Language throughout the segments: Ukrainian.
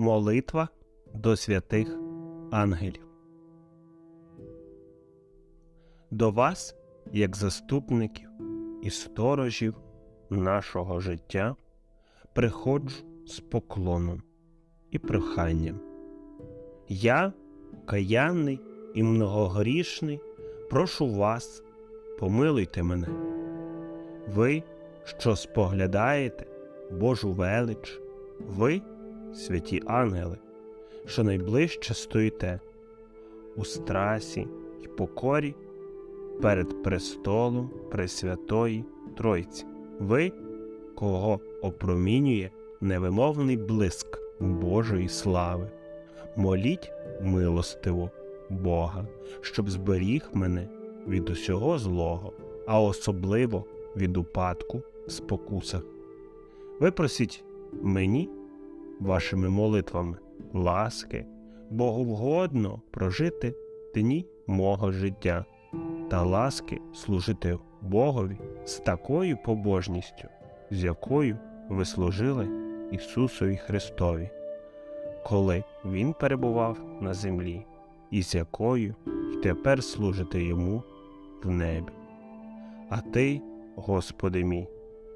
Молитва до святих ангелів. До вас, як заступників і сторожів нашого життя, приходжу з поклоном і проханням. Я, каянний і многогрішний, прошу вас, помилуйте мене. Ви, що споглядаєте Божу велич, ви, святі ангели, що найближче стоїте у страсі й покорі перед престолом Пресвятої Тройці. Ви, кого опромінює невимовний блиск Божої слави. Моліть милостиво Бога, щоб зберіг мене від усього злого, а особливо від упадку в спокусах. Випросіть мені вашими молитвами ласки, боговгодно прожити дні мого життя та ласки служити Богові з такою побожністю, з якою ви служили Ісусові Христові, коли Він перебував на землі, і з якою й тепер служите Йому в небі. А ти, Господи мій,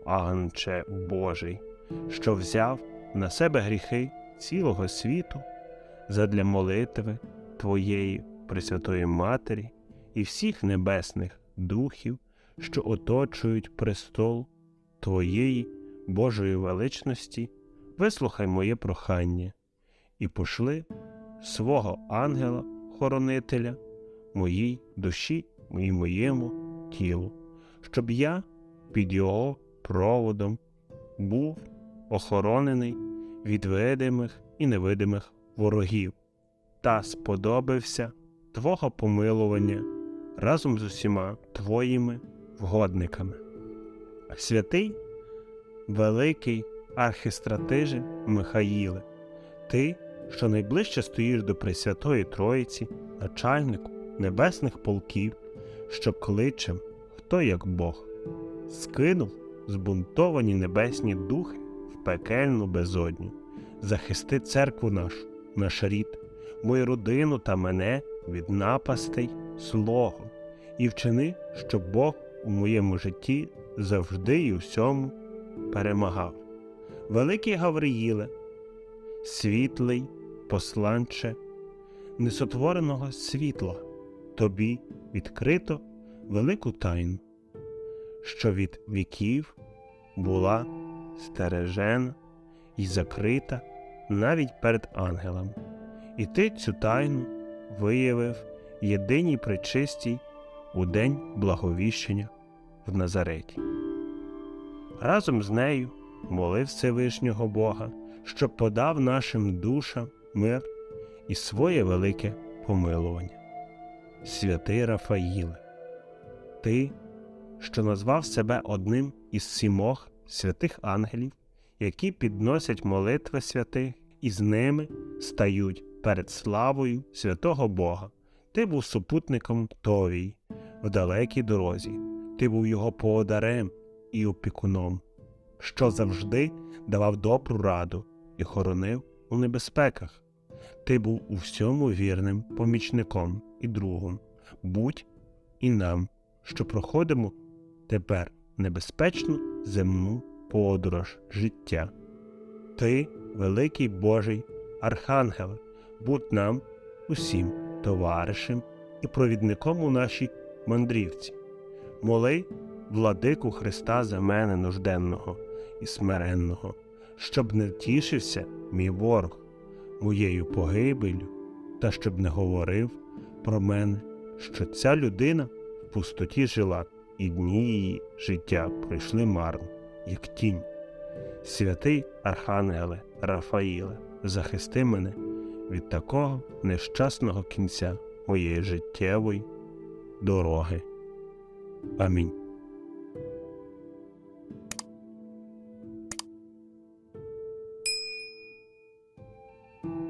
Агнче Божий, що взяв на себе гріхи цілого світу задля молитви Твоєї Пресвятої Матері і всіх небесних духів, що оточують престол Твоєї Божої величності, вислухай моє прохання і пошли свого ангела-хоронителя моїй душі і моєму тілу, щоб я під його проводом був охоронений від видимих і невидимих ворогів та сподобався Твого помилування разом з усіма Твоїми вгодниками. Святий, великий архістратиже Михаїле, ти, що найближче стоїш до Пресвятої Троїці, начальнику небесних полків, що кличем, хто як Бог, скинув збунтовані небесні духи пекельну безодню, захисти церкву нашу, наш рід, мою родину та мене від напастей слогу, і вчини, щоб Бог у моєму житті завжди і всьому перемагав. Великий Гавриїле, світлий посланче, несотвореного світла, тобі відкрито велику тайну, що від віків була стережена і закрита навіть перед ангелами, і ти цю тайну виявив єдиній причистій у день благовіщення в Назареті. Разом з нею молив Всевишнього Бога, щоб подав нашим душам мир і своє велике помилування. Святий Рафаїле, ти, що назвав себе одним із сімох святих ангелів, які підносять молитви святих і з ними стають перед славою святого Бога. Ти був супутником Товій в далекій дорозі, ти був його подарем і опікуном, що завжди давав добру раду і хоронив у небезпеках. Ти був у всьому вірним помічником і другом. Будь і нам, що проходимо тепер небезпечну земну подорож життя. Ти, великий Божий Архангеле, будь нам усім товаришем і провідником у нашій мандрівці. Моли, владику Христа за мене нужденного і смиренного, щоб не тішився мій ворог моєю погибелю, та щоб не говорив про мене, що ця людина в пустоті жила, і дні її життя пройшли марно, як тінь. Святий Архангеле Рафаїле, захисти мене від такого нещасного кінця моєї життєвої дороги. Амінь.